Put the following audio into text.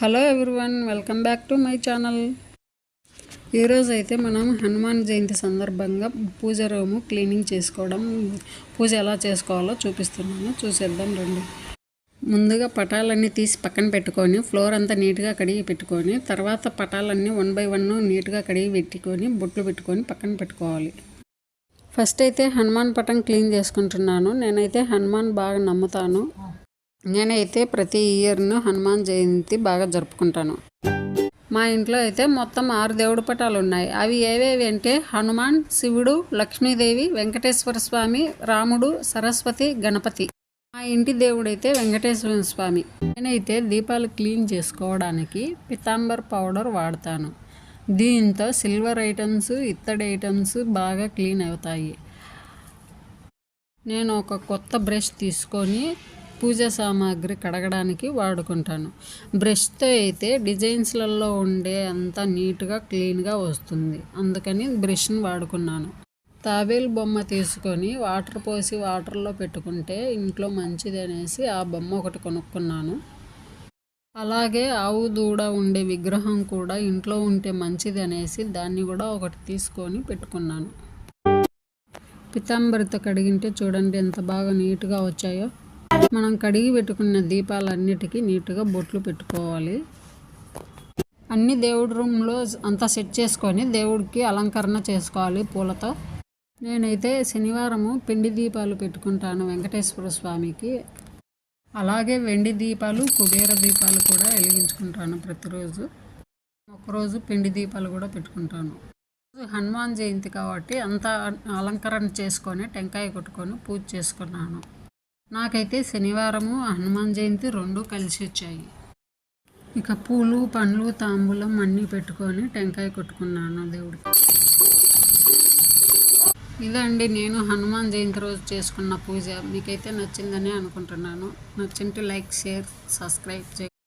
Hello everyone welcome back to my channel. ఈరోజు అయితే మనం హనుమాన్ జయంతి సందర్భంగా పూజ రూము క్లీనింగ్ చేసుకోవడం పూజ ఎలా చేసుకోవాలో చూపిస్తున్నాను. చూసేద్దాం రండి. ముందుగా పటాలన్నీ తీసి పక్కన పెట్టుకొని ఫ్లోర్ అంతా నీట్గా కడిగి పెట్టుకొని తర్వాత పటాలన్నీ వన్ బై వన్ నీట్గా కడిగి పెట్టుకొని బొట్లు పెట్టుకొని పక్కన పెట్టుకోవాలి. ఫస్ట్ అయితే హనుమాన్ పటం క్లీన్ చేసుకుంటున్నాను. నేనైతే హనుమాన్ బాగా నమ్ముతాను. నేనైతే ప్రతి ఇయర్ను హనుమాన్ జయంతి బాగా జరుపుకుంటాను. మా ఇంట్లో అయితే మొత్తం ఆరు దేవుడి పటాలు ఉన్నాయి అవి ఏవేవి అంటే హనుమాన్ శివుడు లక్ష్మీదేవి వెంకటేశ్వర స్వామి రాముడు సరస్వతి గణపతి. మా ఇంటి దేవుడైతే వెంకటేశ్వర స్వామి. నేనైతే దీపాలు క్లీన్ చేసుకోవడానికి పితాంబర్ పౌడర్ వాడతాను. దీంతో సిల్వర్ ఐటమ్స్ ఇత్తడి ఐటమ్స్ బాగా క్లీన్ అవుతాయి. నేను ఒక కొత్త బ్రష్ తీసుకొని పూజ సామాగ్రి కడగడానికి వాడుకుంటాను. బ్రష్తో అయితే డిజైన్స్లలో ఉండే అంత నీట్గా క్లీన్గా వస్తుంది. అందుకని బ్రష్ని వాడుకున్నాను. తాబేలు బొమ్మ తీసుకొని వాటర్ పోసి వాటర్లో పెట్టుకుంటే ఇంట్లో మంచిది అనేసి ఆ బొమ్మ ఒకటి కొనుక్కున్నాను. అలాగే ఆవు దూడ ఉండే విగ్రహం కూడా ఇంట్లో ఉంటే మంచిది అనేసి దాన్ని కూడా ఒకటి తీసుకొని పెట్టుకున్నాను. పితాంబరితో కడిగింటే చూడండి ఎంత బాగా నీట్గా వచ్చాయో. మనం కడిగి పెట్టుకున్న దీపాలన్నిటికీ నీట్గా బొట్లు పెట్టుకోవాలి. అన్ని దేవుడి రూమ్లో అంతా సెట్ చేసుకొని దేవుడికి అలంకరణ చేసుకోవాలి పూలతో. నేనైతే శనివారము పిండి దీపాలు పెట్టుకుంటాను వెంకటేశ్వర స్వామికి. అలాగే వెండి దీపాలు కుబేర దీపాలు కూడా వెలిగించుకుంటాను ప్రతిరోజు. ఒకరోజు పిండి దీపాలు కూడా పెట్టుకుంటాను. హనుమాన్ జయంతి కాబట్టి అంతా అలంకరణ చేసుకొని టెంకాయ కొట్టుకొని పూజ చేసుకున్నాను. నాకైతే శనివారము హనుమాన్ జయంతి రెండు కలిసి వచ్చాయి. ఇక పూలు పండ్లు తాంబూలం అన్నీ పెట్టుకొని టెంకాయ కొట్టుకున్నాను దేవుడికి. ఇదండి నేను హనుమాన్ జయంతి రోజు చేసుకున్న పూజ. మీకైతే నచ్చిందని అనుకుంటున్నాను. నచ్చింటే లైక్ షేర్ సబ్స్క్రైబ్ చేయండి.